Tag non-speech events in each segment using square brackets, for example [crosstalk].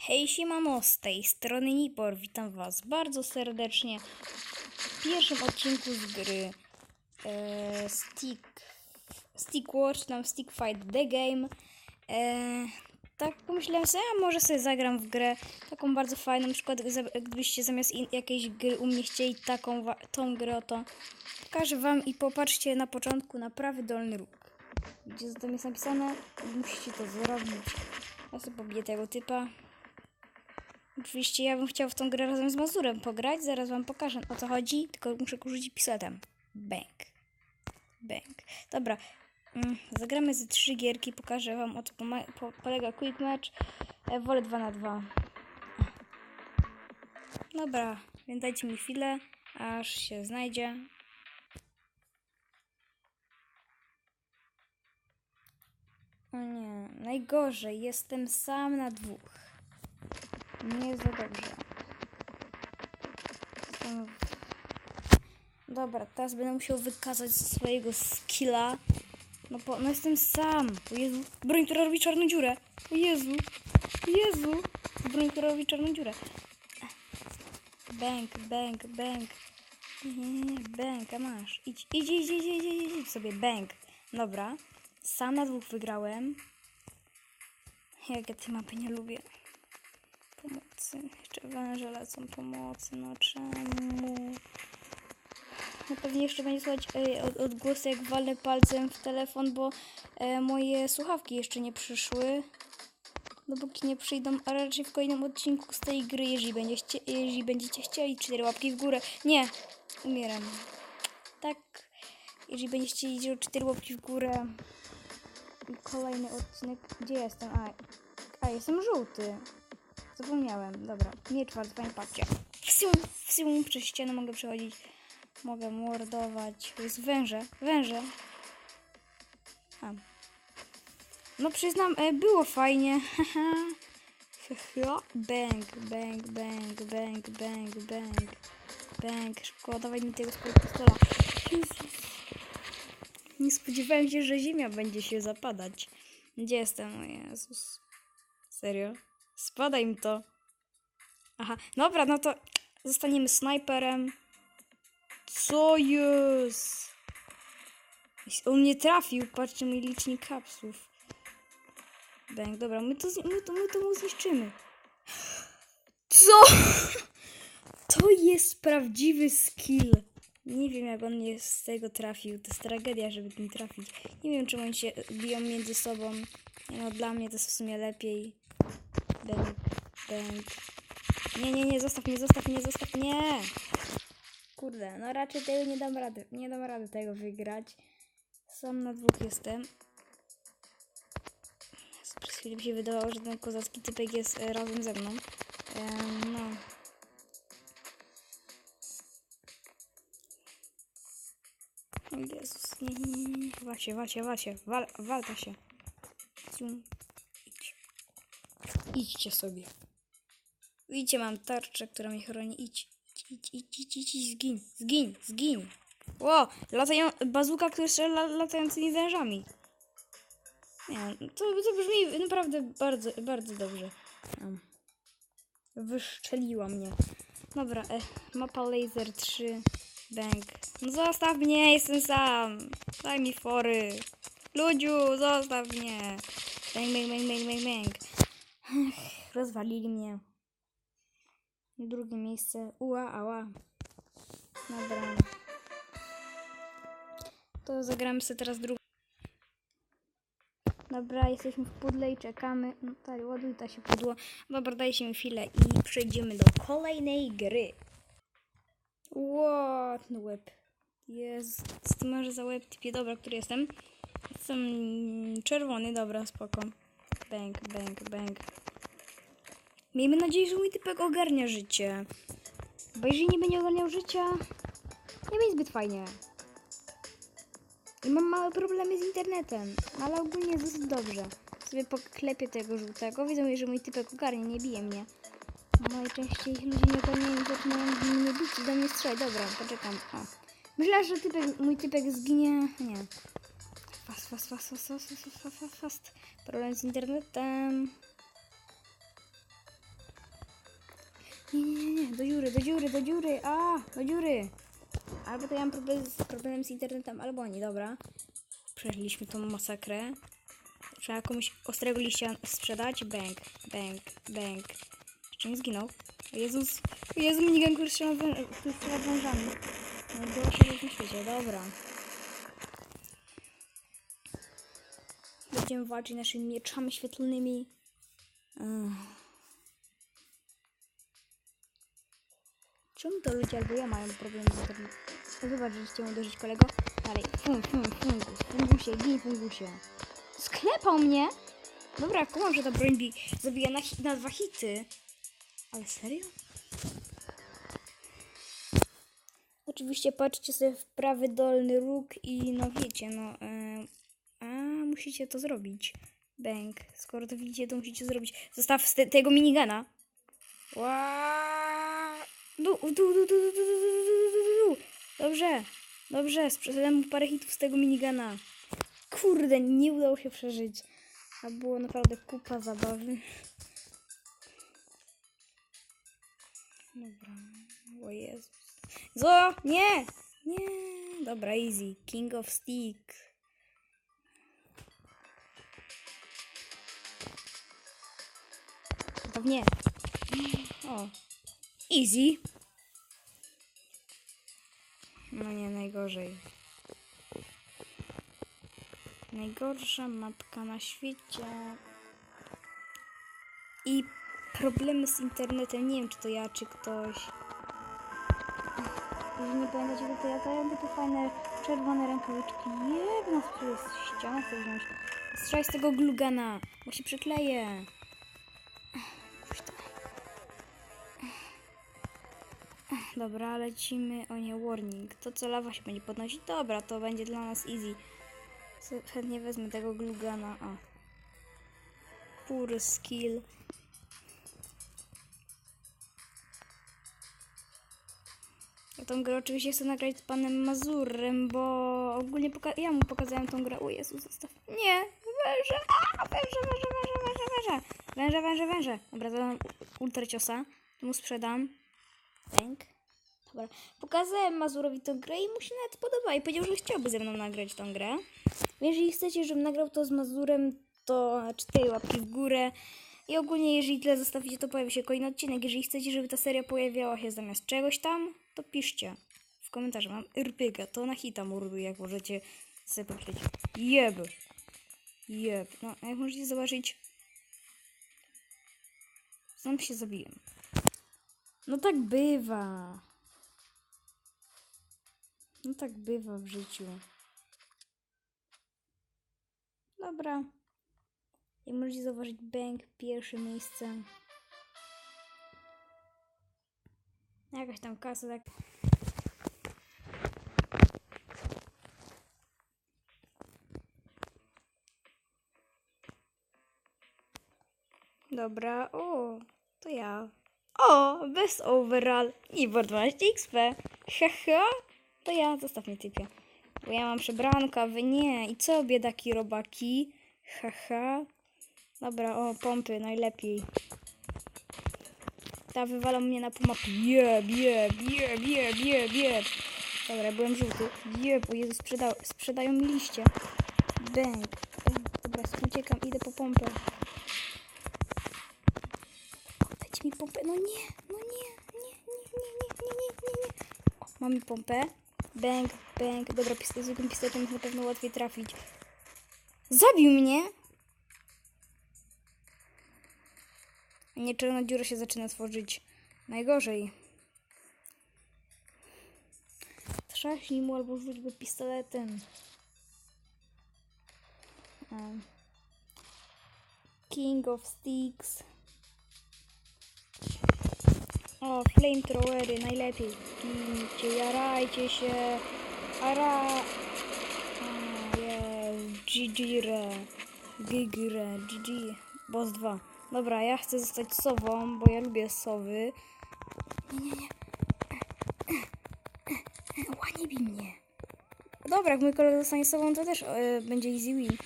Hej siemano, z tej strony Nipor, witam was bardzo serdecznie w pierwszym odcinku z gry e, Stick, Stick Watch, tam Stick Fight The Game. E, tak pomyślałem sobie, a może sobie zagram w grę taką bardzo fajną, na przykład gdybyście zamiast in, jakiejś gry u mnie chcieli taką, tą grę oto, pokażę wam i popatrzcie na początku na prawy dolny róg, gdzie tam jest napisane, musicie to zrobić. Ja sobie pobiję tego typa. Oczywiście ja bym chciał w tą grę razem z Mazurem pograć. Zaraz wam pokażę o co chodzi, tylko muszę kurzyć pistoletem. Bang. Bang. Dobra. Mm, zagramy ze trzy gierki, pokażę wam o co po polega Quick Match. E, wolę 2 na 2 Dobra, więc dajcie mi chwilę, aż się znajdzie. O nie, najgorzej, jestem sam na dwóch. Nie za dobrze. Dobra, teraz będę musiał wykazać swojego skilla. No bo no jestem sam. O Jezu, broń, która robi czarną dziurę. O Jezu, o Jezu. Broń, która robi czarną dziurę. Bęk, bęk, bęk. Nie, nie, nie, bęk, a masz. Idź, idź, idź, idź, idź, idź, idź sobie, bęk. Dobra, sam na dwóch wygrałem. Jak ja tej mapy nie lubię. Pomocy. Jeszcze węże lecą pomocy. No czemu? No pewnie jeszcze będzie słuchać od, odgłosy jak walę palcem w telefon, bo e, moje słuchawki jeszcze nie przyszły. Dopóki nie przyjdą, a raczej w kolejnym odcinku z tej gry, jeżeli będziecie, jeżeli będziecie chcieli, cztery łapki w górę. Nie! Umieram. Tak. Jeżeli będziecie chcieli, cztery łapki w górę. I kolejny odcinek. Gdzie jestem? A, a jestem żółty. Zapomniałem. Dobra. Nie czwarty, panie patrzcie. Wsium, wsium, przez ścianę mogę przechodzić. Mogę mordować. Jest węże. Węże. A. No przyznam, e, było fajnie. [laughs] Bang, bang, bang, bang, bang, bang. Bang. Szybko, dawaj mi tego swojego pistola. Nie spodziewałem się, że ziemia będzie się zapadać. Gdzie jestem? O Jezus. Serio? Spadaj mi to. Aha, dobra, no to zostaniemy snajperem. Co jest? On nie trafił, patrzcie mój licznik kapsów. Bęk, dobra, my to, my to, my to mu zniszczymy. Co? [laughs] To jest prawdziwy skill. Nie wiem, jak on nie z tego trafił. To jest tragedia, żeby tym trafić. Nie wiem, czemu oni się biją między sobą. No, dla mnie to jest w sumie lepiej. Bęk, bęk. Nie, nie, nie, zostaw mnie, zostaw mnie, zostaw mnie. Kurde, no raczej tego nie dam rady. Nie dam rady tego wygrać. Sam na dwóch jestem. Przez chwilę mi się wydawało, że ten kozacki typek jest e, razem ze mną. Em, no. Jezus, nie, nie, nie, nie. Wasie. Wal, walta się. Cium. Idź. Idźcie sobie. Widzicie, mam tarczę, która mnie chroni. Idź, idź, idź, idź, idź, idź, zgin, zgin, zgin. Ło, latają, bazuka, która strzela latającymi wężami. Nie, to, to brzmi naprawdę bardzo, bardzo dobrze. Wyszczeliła mnie. Dobra, e, mapa laser 3, bank. No zostaw mnie, jestem sam. Daj mi fory. Ludziu, zostaw mnie. Bang, bang, bang, bang, bang, bang. Rozwalili mnie. Drugie miejsce. Ua, ała. Dobra. To zagramy sobie teraz drugą. Dobra, jesteśmy w pudle i czekamy. No tak, ładuj ta się pudło. Dobra, dajcie mi chwilę i przejdziemy do kolejnej gry. What? No łeb. Jest. Co ty masz za łeb typie? Dobra, który jestem? Jestem czerwony, dobra, spoko. Bang, bang, bang. Miejmy nadzieję, że mój typek ogarnia życie. Bo jeżeli nie będzie ogarniał życia, nie będzie zbyt fajnie. I mam małe problemy z internetem, ale ogólnie jest dosyć dobrze. Sobie poklepię tego żółtego, widzę, że mój typek ogarnia, nie bije mnie. Najczęściej ludzie nie ogarniają i zaczynają mnie bić i do mnie strzelać. Dobra, poczekam. O. Myślę, że typek, mój typek zginie. Nie. Fast, fast, fast, fast, fast, fast, fast, fast, fast. Problem z internetem. Nie, nie, nie, do dziury, do dziury, do dziury, a, do dziury. Albo to ja mam problem z, problemem z internetem, albo nie, dobra. Przeżyliśmy tą masakrę. Trzeba komuś ostrego liścia sprzedać. Bang, bang, bang. Jeszcze nie zginął. Jezus, Jezu, minigun, strzela wężami. Najgorsze rzecz na świecie, dobra. Będziemy walczyć naszymi mieczami świetlnymi. Czemu to ludzie albo ja mają problem z? No Wybacz, że chciałem uderzyć kolego. Dalej. Fum, fum, fungus. Fungusie, gin fungusie. Sklepał mnie? Dobra, kumam, że ta broń bi zabija na, na dwa hity. Ale serio? Oczywiście patrzcie sobie w prawy dolny róg i no wiecie, no... a, musicie to zrobić. Bęk. Skoro to widzicie, to musicie zrobić. Zostaw tego minigana. Du, du, du, du, du, du, du, du. Dobrze. Dobrze, sprzedałem mu parę hitów z tego minigana. Kurde, nie udało się przeżyć. A było naprawdę kupa zabawy. Dobra. O Jezus. Zo! Nie! Nie! Dobra, easy. King of Stick. Nie. O, Easy. No nie, najgorzej. Najgorsza mapka na świecie. I problemy z internetem. Nie wiem, czy to ja, czy ktoś. Jeżeli nie pamiętacie, to ja daję takie fajne czerwone rękawiczki. Jedna z ścianę chcę wziąć. Strzelaj z tego glugana, bo się przykleję. Dobra, lecimy. O nie, warning. To co lawa się będzie podnosić. Dobra, to będzie dla nas easy. Chętnie wezmę tego glugana. A. Pure skill. Ja tą grę oczywiście chcę nagrać z panem Mazurem, bo ogólnie ja mu pokazałem tą grę. O Jezu, zostaw. Nie! Węże! A, węże, węże, węże, węże, węże! Węże, węże, węże. Dobra, zadam ultra ciosa. To mu sprzedam. Bęk. Dobra. Pokazałem Mazurowi tę grę i mu się nawet podoba i powiedział, że chciałby ze mną nagrać tą grę. Jeżeli chcecie, żebym nagrał to z Mazurem, to cztery łapki w górę. I ogólnie, jeżeli tyle zostawicie, to pojawi się kolejny odcinek. Jeżeli chcecie, żeby ta seria pojawiała się zamiast czegoś tam, to piszcie w komentarzu. Mam rpyga, to na hita morduję, jak możecie sobie pomyśleć. Jeb. Jeb. No, jak możecie zobaczyć, sam się zabiłem. No tak bywa. No tak bywa w życiu. Dobra. Jak możecie zauważyć, bank, pierwsze miejsce. Jakaś tam kasa, tak. Dobra, o, to ja. O, bez overall i 12 XP. Haha, to ja, zostaw mnie typie. Bo ja mam przebranka, wy nie. I co biedaki robaki? Haha. Dobra, o, pompy, najlepiej. Ta wywala mnie na pomapie. Jeb, jeb, jeb, jeb, jeb, jeb. Dobra, byłem żółty. Jeb, bo Jezu, sprzeda sprzedają mi liście. Bang. Dobra, uciekam, idę po pompę. Dajcie mi pompę. No nie, no nie, nie, nie, nie, nie, nie, nie, nie. O, mamy pompę. Bęk, bęk. Dobra, pistolet, zwykłym pistoletem na pewno łatwiej trafić. Zabił mnie! Nie, czarna dziura się zaczyna tworzyć. Najgorzej. Trzaśnij mu albo rzuć go pistoletem. King of Sticks. O, flamethrowery, najlepiej. Gincie, jarajcie się. Ara. GG-re. Gigre. GG. Boss 2. Dobra, ja chcę zostać sową, bo ja lubię sowy. Nie, nie, nie. Ła, nie bij mnie. Dobra, jak mój kolega zostanie sobą, to też e, będzie easy win.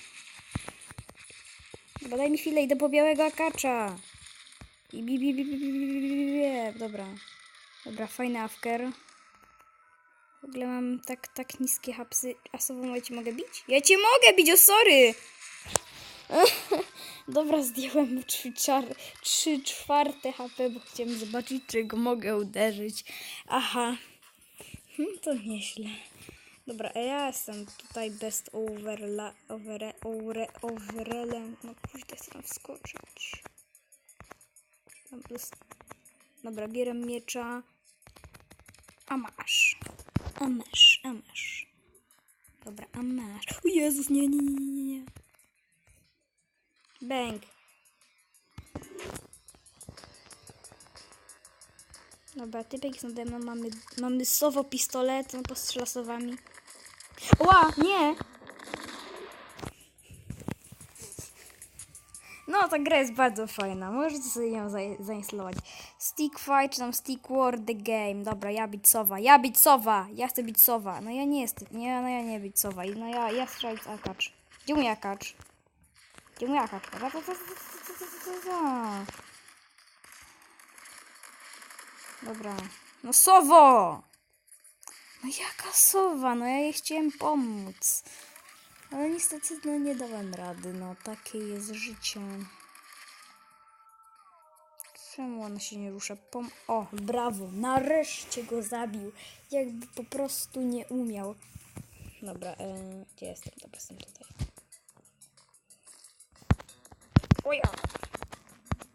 Dobra, daj mi chwilę, idę po białego akacza. I bi, bi, bi, bi, bi, bi, bi, Dobra. Dobra, fajny afker. W ogóle mam tak, tak niskie hapsy. A sobą ja cię mogę bić? Ja cię mogę bić, o sorry! Dobra, zdjąłem mu 3, 3 czwarte HP, bo chciałem zobaczyć, czy go mogę uderzyć. Aha. To nieźle. Dobra, ja jestem tutaj best overla, overre, overre, overrelem. No, pójdę tam wskoczyć. Best... Dobra, bierę miecza. A masz. A masz, a masz. Dobra, a masz. O Jezus, nie, nie, nie, nie, nie. Bang. Dobra, typek jest nade mną, mamy, mamy sowo pistolet, no postrzela sowami. Ła, nie! No, ta gra jest bardzo fajna, możecie sobie ją za- zainstalować. Stick Fight, czy tam Stick War The Game. Dobra, ja być sowa, ja być sowa, ja chcę być sowa. No ja nie jestem, nie, no ja nie być sowa. No ja, ja strzelać akacz. Gdzie mój akacz? Gdzie mój akacz? Ra, ra, ra, ra, ra, ra, ra, ra. Dobra. No sowo! No jaka sowa? No ja jej chciałem pomóc. Ale niestety no nie dałem rady, no takie jest życie. Czemu ona się nie rusza? Pom o, brawo, nareszcie go zabił. Jakby po prostu nie umiał. Dobra, e, gdzie jestem? Dobra, jestem tutaj. O ja!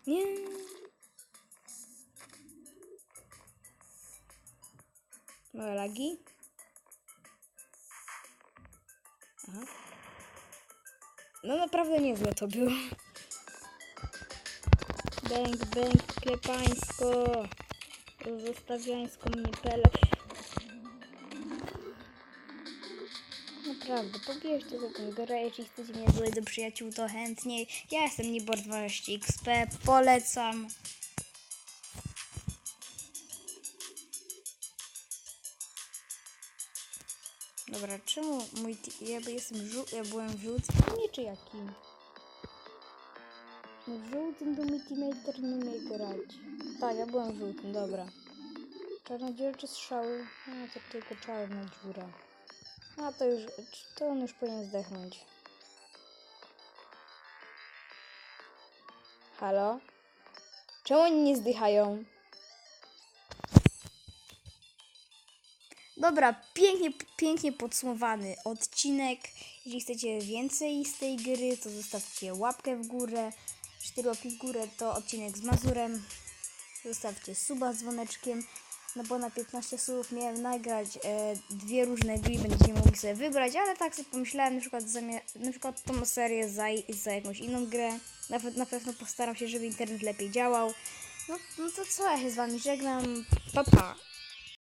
Nie! Małe lagi? No naprawdę niezłe to było. Bęk, bęk, klepańsko. Zostawiańsko mnie pelek. Naprawdę, pobierzcie za tę grę, jeśli chcecie mnie dodać do przyjaciół, to chętnie. Ja jestem Nibor 12 XP, polecam. Dobra, czemu mój ja jestem żół, ja byłem żółtym, nie czy jakim? No żółtym to mój teammate też nie umie grać. Tak, ja byłem żółtym, dobra. Czarnodzielcze strzały, no to tylko czarna dziura. A to już, to on już powinien zdechnąć. Halo? Czemu oni nie zdychają? Dobra, pięknie, pięknie podsumowany odcinek. Jeśli chcecie więcej z tej gry, to zostawcie łapkę w górę. Cztery łapki w górę to odcinek z Mazurem. Zostawcie suba z dzwoneczkiem. No bo na 15 słów miałem nagrać e, dwie różne gry, będziecie mogli sobie wybrać, ale tak sobie pomyślałem, na przykład, na przykład tą serię za, za jakąś inną grę. Nawet na pewno postaram się, żeby internet lepiej działał. No, no to co, ja się z wami żegnam. Pa, pa.